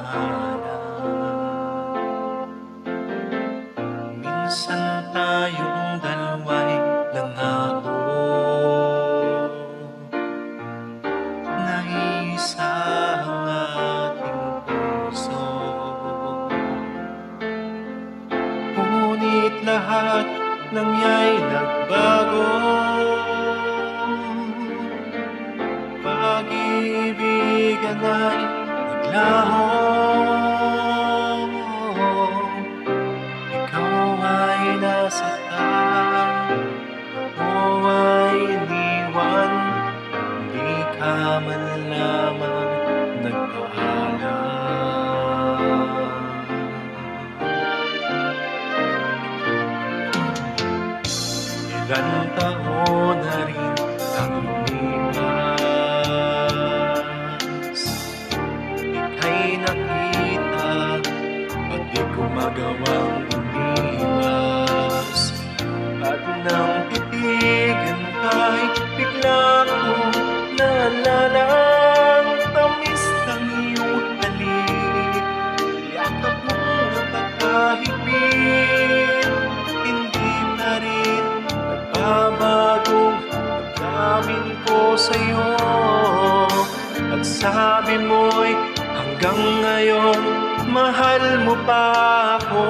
magmamahalan Minsan tayong dalawa'y langabo Naisa ang ating puso. Ngunit lahat ng ya'y nagbago Pag-ibigan naglaho Ikaw ay nasaktan Ako ay iniwan. Di ka man lamang nagpaalam Ilan taon na rin magawang umiwas At nang titigan ka'y bigla ko naalala ang tamis ng iyong halik Yakap mong pagkahigpit Hindi na rin nagbabagong pagkamin ko sa'yo. At sabi mo'y hanggang ngayon mahal mo pa ako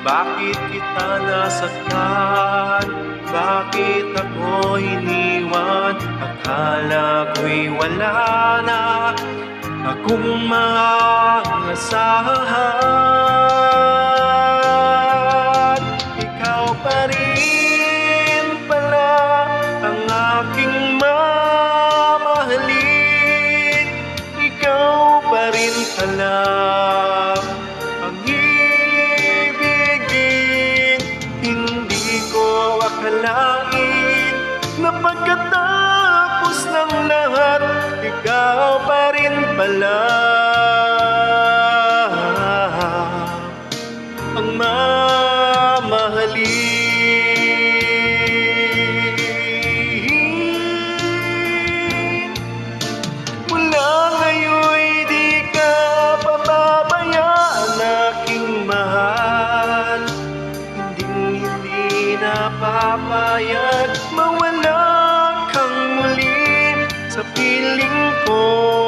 bakit kita nasaktan? Bakit ako iniwan? Akala ko'y wala na Akong maasahan Ikaw pa rin pala ang ibigin Hindi ko akalain Na pagkatapos ng lahat Ikaw pa rin pala 心灵歌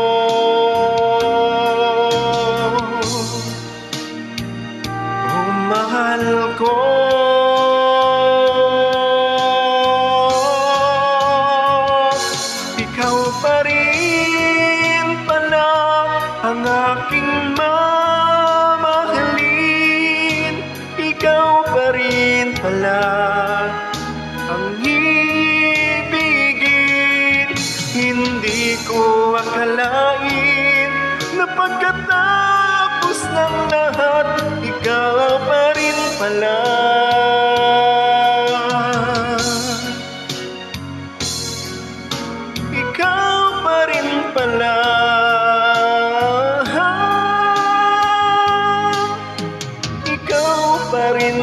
ko akalain na pagkatapos ng lahat Ikaw pa rin pala. Ikaw pa rin pala. Ikaw pa rin